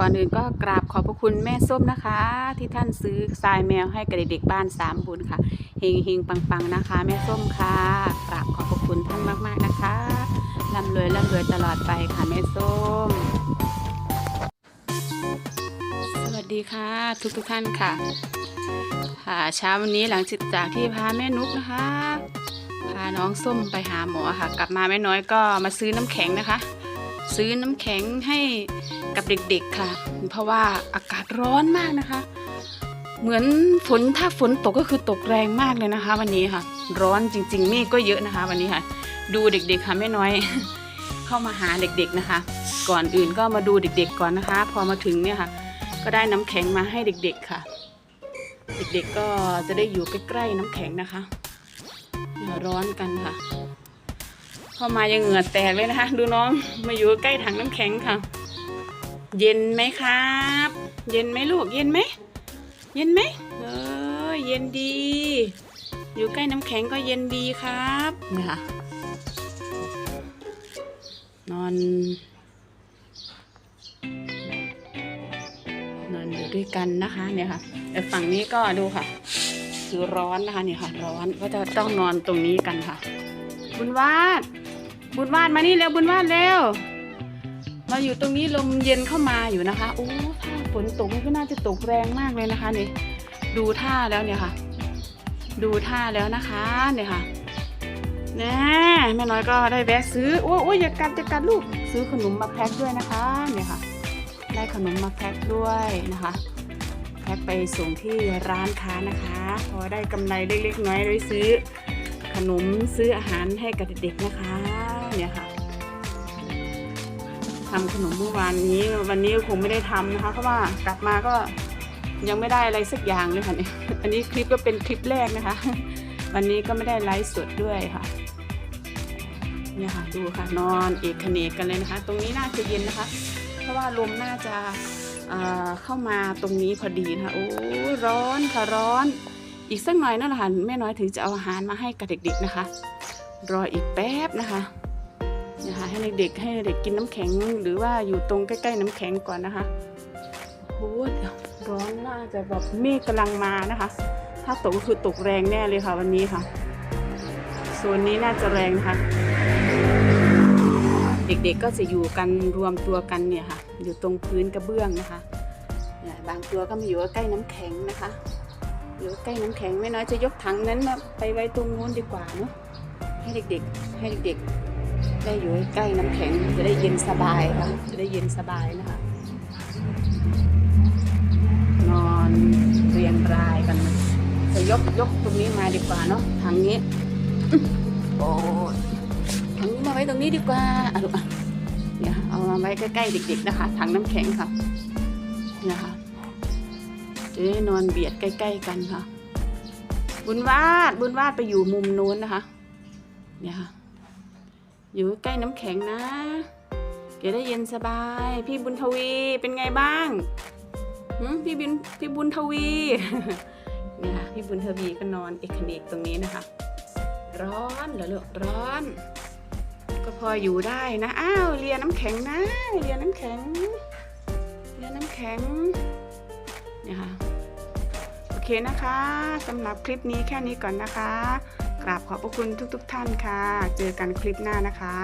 ่อนอื่นก็กราบขอบพระคุณแม่ส้มนะคะ ที่ท่านซื้อทรายแมวให้กับเด็กๆบ้านสามบุญค่ะเฮงเฮงปังปังๆนะคะ แม่ส้มค่ะกราบขอบพระคุณท่านมากๆนะคะร่ำรวยร่ำรวยตลอดไปค่ะแม่ส้ม สวัสดีค่ะ ทุกทุกๆท่านค่ะค่ะเช้าวันนี้หลังจากที่พาแม่นุกนะคะพาน้องส้มไปหาหมอค่ะ กลับมาแม่น้อยก็มาซื้อน้ำแข็งนะคะ ซื้อน้ำแข็งให้กับเด็กๆค่ะ เพราะว่าอากาศร้อนมากนะคะ เหมือนฝนถ้าฝนตกก็คือตกแรงมากเลยนะคะ วันนี้ค่ะ ร้อนจริงๆเมฆก็เยอะนะคะ วันนี้ค่ะ ดูเด็กๆค่ะแม่น้อย เข้ามาหาเด็กๆนะคะ ก่อนอื่นก็มาดูเด็ก ๆก่อนนะคะ พอมาถึงเนี่ยค่ะ ก็ได้น้ำแข็งมาให้เด็ก ๆค่ะ เด็กๆก็จะได้อยู่ใกล้ๆน้ำแข็งนะคะร้อนกันค่ะ เข้ามายังเหงื่อแตกเลยนะคะ ดูน้องมาอยู่ใกล้ถังน้ำแข็งค่ะ เย็นไหมครับ เย็นไหมลูกเย็นไหมเย็นไหมเออเย็นดี อยู่ใกล้น้ำแข็งก็เย็นดีครับนี่ค่ะนอน นอนอยู่ด้วยกันนะคะเนี่ยค่ะแต่ฝั่งนี้ก็ดูค่ะ คือร้อนนะคะเนี่ยค่ะ ร้อนก็จะต้องนอนตรงนี้กันค่ะบุญวาด บุญวาดมานี่เร็วบุญวาดเร็วมาอยู่ตรงนี้ลมเย็นเข้ามาอยู่นะคะโอ้ถ้าฝนตกก็น่าจะตกแรงมากเลยนะคะนี่ดูท่าแล้วเนี่ยค่ะ ดูท่าแล้วนะคะเนี่ยค่ะแน่แม่น้อยก็ได้แวะซื้อโอ้ยโอ้ยอย่ากัดอย่ากัดลูกซื้อขนมมาแพ็คด้วยนะคะเนี่ยค่ะ ได้ขนมมาแพ็คด้วยนะคะแพ็คไปส่งที่ร้านค้านะคะ พอได้กำไรเล็กๆน้อยๆได้ซื้อขนมซื้ออาหารให้กับเด็กๆนะคะ เนี่ยค่ะทำขนมเมื่อวานนี้วันนี้คงไม่ได้ทำนะคะเพราะว่ากลับมาก็ยังไม่ได้อะไรสักอย่างเลยค่ะเนี่ยอันนี้คลิปก็เป็นคลิปแรกนะคะ วันนี้ก็ไม่ได้ไลฟ์สดด้วยค่ะเนี่ยค่ะดูค่ะนอนเอกเขนกกันเลยนะคะ ตรงนี้น่าจะเย็นนะคะ เพราะว่าลมน่าจะเเข้ามาตรงนี้พอดีนะคะโอ้ร้อนค่ะร้อน อีกสักหน่อยนั่นแหละค่ะแม่น้อยถึงจะเอาอาหารมาให้กับเด็กๆนะคะ รออีกแป๊บนะคะ นะคะให้เด็กๆให้เด็กกินน้ำแข็งหรือว่าอยู่ตรงใกล้ๆน้ำแข็งก่อนนะคะโอ้ยร้อนน่าจะแบบเมฆกำลังมานะคะ ถ้าตกก็คือตกแรงแน่เลยค่ะวันนี้ค่ะโซนนี้น่าจะแรงนะคะเด็กๆก็จะอยู่กันรวมตัวกันเนี่ยค่ะ อยู่ตรงพื้นกระเบื้องนะคะบางตัวก็มาอยู่ใกล้น้ำแข็งนะคะ อยู่ใกล้น้ำแข็งไม่น้อยจะยกถังนั้นมาไปไว้ตรงนู้นดีกว่าเนาะให้เด็กๆ ให้เด็กๆ ได้อยู่ใกล้น้ำแข็งจะได้เย็นสบายค่ะจะได้เย็นสบายนะคะ นอนเรียงรายกัน จะยกยกตรงนี้มาดีกว่าเนาะถังนี้โอ้ยถังนี้มาไว้ตรงนี้ดีกว่าอะลูกอะเนี่ยเอามาไว้ใกล้ๆเด็กๆนะคะถังน้ำแข็งค่ะเนี่ยค่ะจะได้นอนเบียดใกล้ ๆ กันค่ะ บุญวาดบุญวาดไปอยู่มุมนู้นนะคะเนี่ยค่ะ อยู่ใกล้น้ำแข็งนะจะได้เย็นสบาย พี่บุญทวีเป็นไงบ้างพี่บินพี่บุญทวีเนี่ยค่ะพี่บุญทวีก็นอนเอกเนกตรงนี้นะคะ ร้อนเหรอลูกร้อน ก็พออยู่ได้นะอ้าวเรียนน้ำแข็งนะเรียนน้ำแข็งเรียนน้ำแข็งเนี่ยค่ะโอเคนะคะสำหรับคลิปนี้แค่นี้ก่อนนะคะ กราบขอบพระคุณทุกๆทท่านค่ะ เจอกันคลิปหน้านะคะ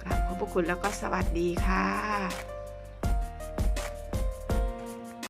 กราบขอบพระคุณแล้วก็สวัสดีค่ะ